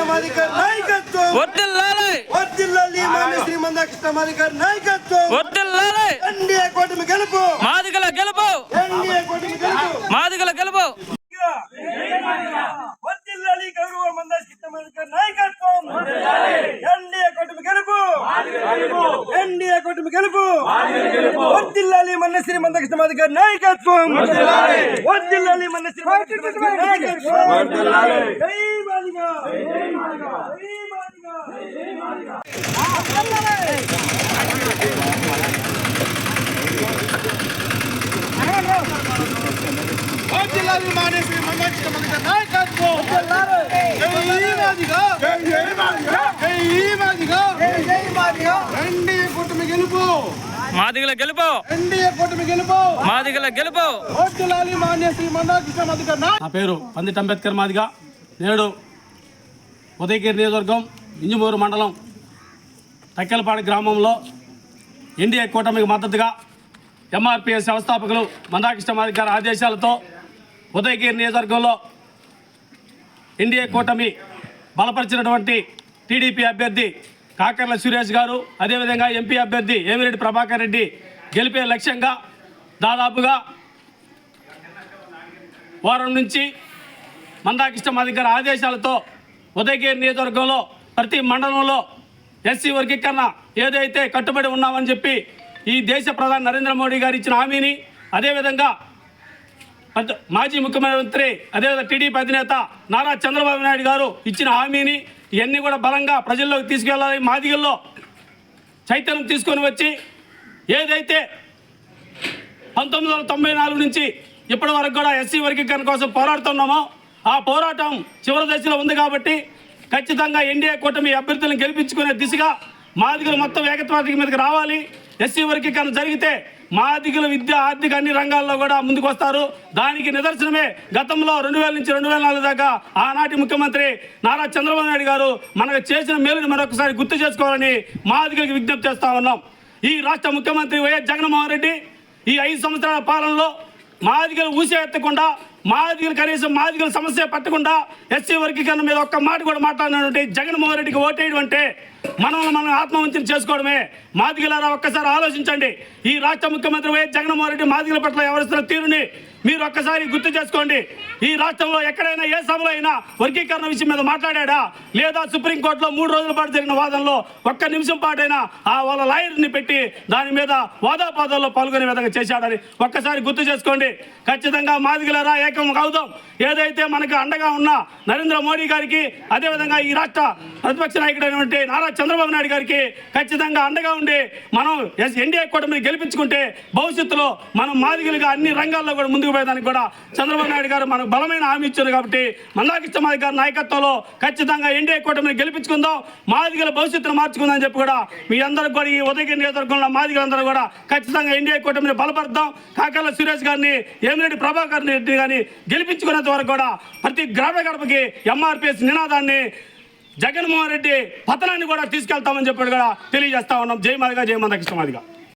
కృష్ణమాధికారి నాయకత్వం. వర్దిల్లాలి వర్దిల్లాలి మాన్య శ్రీ మందా కృష్ణమాధికారి నాయకత్వం వర్దిల్లాలి ఎన్డీఏ కూటమి గెలుపు. మాదిగల గెలుపు. ఎన్డీఏ కూటమి గెలుపు. మాదిగల గెలుపు. వర్దిల్లాలి గౌరవ మందా కృష్ణమాధికారి మందకృష్ణ నాయకత్వం. వర్ధిల్లాలి. మన్నశ్రీ మందకృష్ణ మాదిగర్ నాయకత్వం జై మాదిగ జై మాదిగ జై మాదిగ. వర్ధిల్లాలి మానేశ్వరి మందకృష్ణ మాదిగర్ నాయకత్వం. జై మాదిగ. జై మాదిగ. జై మాదిగ. ఎన్డీఏ కూటమి గెలుపు. మాదిగల గెలుపు. ఎన్డీఏ కూటమి గెలుపు. మాదిగల గెలుపు. మందాకృష్ణ నా పేరు పందిట్ అంబేద్కర్ మాదిగా. నేడు ఉదయగిరి నియోజకవర్గం ఇంజమూరు మండలం తక్కెలపాడు గ్రామంలో ఎన్డీఏ కూటమికి మద్దతుగా ఎంఆర్పిఎస్ వ్యవస్థాపకులు మందాకృష్ణ మాదిగ గారి ఆదేశాలతో ఉదయగిరి నియోజకవర్గంలో ఎన్డీఏ కూటమి బలపరిచినటువంటి టీడీపీ అభ్యర్థి కాకర్ల సురేష్ గారు అదేవిధంగా ఎంపీ అభ్యర్థి ఏమిరెడ్డి ప్రభాకర్ రెడ్డి గెలిపే లక్ష్యంగా దాదాపుగా వారం నుంచి మందాకిష్టం అధికార ఆదేశాలతో ఉదయగిరి నియోజకవర్గంలో ప్రతి మండలంలో ఎస్సీ వర్గీకరణ ఏదైతే కట్టుబడి ఉన్నామని చెప్పి ఈ దేశ ప్రధాని నరేంద్ర మోడీ గారు ఇచ్చిన హామీని అదేవిధంగా మాజీ ముఖ్యమంత్రి అదేవిధంగా టీడీపీ అధినేత నారా చంద్రబాబు నాయుడు గారు ఇచ్చిన హామీని ఇవన్నీ కూడా బలంగా ప్రజల్లోకి తీసుకెళ్ళాలి మాదిగల్లో చైతన్యం తీసుకొని వచ్చి ఏదైతే పంతొమ్మిది వందల తొంభై నాలుగు నుంచి ఇప్పటి వరకు కూడా ఎస్సీ వర్గీకరణ కోసం పోరాడుతున్నామో ఆ పోరాటం చివరి దశలో ఉంది కాబట్టి ఖచ్చితంగా ఎన్డీఏ కూటమి అభ్యర్థులను గెలిపించుకునే దిశగా మాదిగలు మొత్తం ఏకత్వానికి మీదకి రావాలి. ఎస్సీ వర్గీకరణ జరిగితే మాదిగుల విద్య ఆర్థిక అన్ని రంగాల్లో కూడా ముందుకు వస్తారు దానికి నిదర్శనమే గతంలో రెండు వేల నుంచి రెండు వేల నాలుగు దాకా ఆనాటి ముఖ్యమంత్రి నారా చంద్రబాబు నాయుడు గారు మనకు చేసిన మేలుని మరొకసారి గుర్తు చేసుకోవాలని మాదిగలకు విజ్ఞప్తి చేస్తా ఉన్నాం. ఈ రాష్ట్ర ముఖ్యమంత్రి వైఎస్ జగన్మోహన్ రెడ్డి ఈ ఐదు సంవత్సరాల పాలనలో మాదిగలు ఊసే ఎత్తకుండా మాదిగలు కనీసం మాదిగల సమస్య పట్టకుండా ఎస్సీ వర్గీకరణ మీద ఒక్క మాట కూడా మాట్లాడినటువంటి జగన్మోహన్ రెడ్డికి ఓటేయడం అంటే మనల్ని మనం ఆత్మవంచన చేసుకోవడమే. మాదిగలారా ఒక్కసారి ఆలోచించండి. ఈ రాష్ట్ర ముఖ్యమంత్రి వైఎస్ జగన్మోహన్ రెడ్డి మాదిగల పట్ల వ్యవహరిస్తున్న తీరుని మీరు ఒక్కసారి గుర్తు చేసుకోండి ఈ రాష్ట్రంలో ఎక్కడైనా ఏ సభలో అయినా వర్గీకరణ విషయం మీద మాట్లాడా? లేదా సుప్రీంకోర్టులో మూడు రోజుల పాటు జరిగిన వాదనలో ఒక్క నిమిషం పాటైనా ఆ వాళ్ళ లాయర్ని పెట్టి దాని మీద వాదాపాదాల్లో పాల్గొనే విధంగా చేశాడని ఒక్కసారి గుర్తు చేసుకోండి. ఖచ్చితంగా మాదిగలరా ఏకం అవుదాం ఏదైతే మనకు అండగా ఉన్న నరేంద్ర మోడీ గారికి అదేవిధంగా ఈ రాష్ట్ర ప్రతిపక్ష నాయకుడైనటువంటి నారా చంద్రబాబు నాయుడు గారికి ఖచ్చితంగా అండగా ఉండి మనం ఎస్ ఎన్డీఏ కూటమిని గెలిపించుకుంటే భవిష్యత్తులో మనం మాదిగలుగా అన్ని రంగాల్లో కూడా ముందుకు పోయేదానికి కూడా చంద్రబాబు నాయుడు గారు మనకు బలమైన హామీ ఇచ్చారు కాబట్టి మందాకృష్ణ మాది గారి నాయకత్వంలో ఖచ్చితంగా ఎన్డీఏ కూటమిని గెలిపించుకుందాం మాదిగల భవిష్యత్తును మార్చుకుందాం చెప్పి కూడా మీ అందరికి కూడా ఈ ఉదయగిరి నియోజకవర్గంలో మాదిగలందరూ కూడా ఖచ్చితంగా ఎన్డీఏ కూటమిని బలపరుద్దాం. కాకర్ల సురేష్ గారిని ఏమిరెడ్డి ప్రభాకర్ రెడ్డి గారిని గెలిపించుకునేంత వరకు కూడా ప్రతి గ్రామ గడపకి ఎంఆర్పిఎస్ నినాదాన్ని జగన్మోహన్ రెడ్డి పతనాన్ని కూడా తీసుకెళ్తామని చెప్పాడు కూడా తెలియజేస్తా ఉన్నాం. జై మాదిగా జై మందకృష్ణ మాదిగా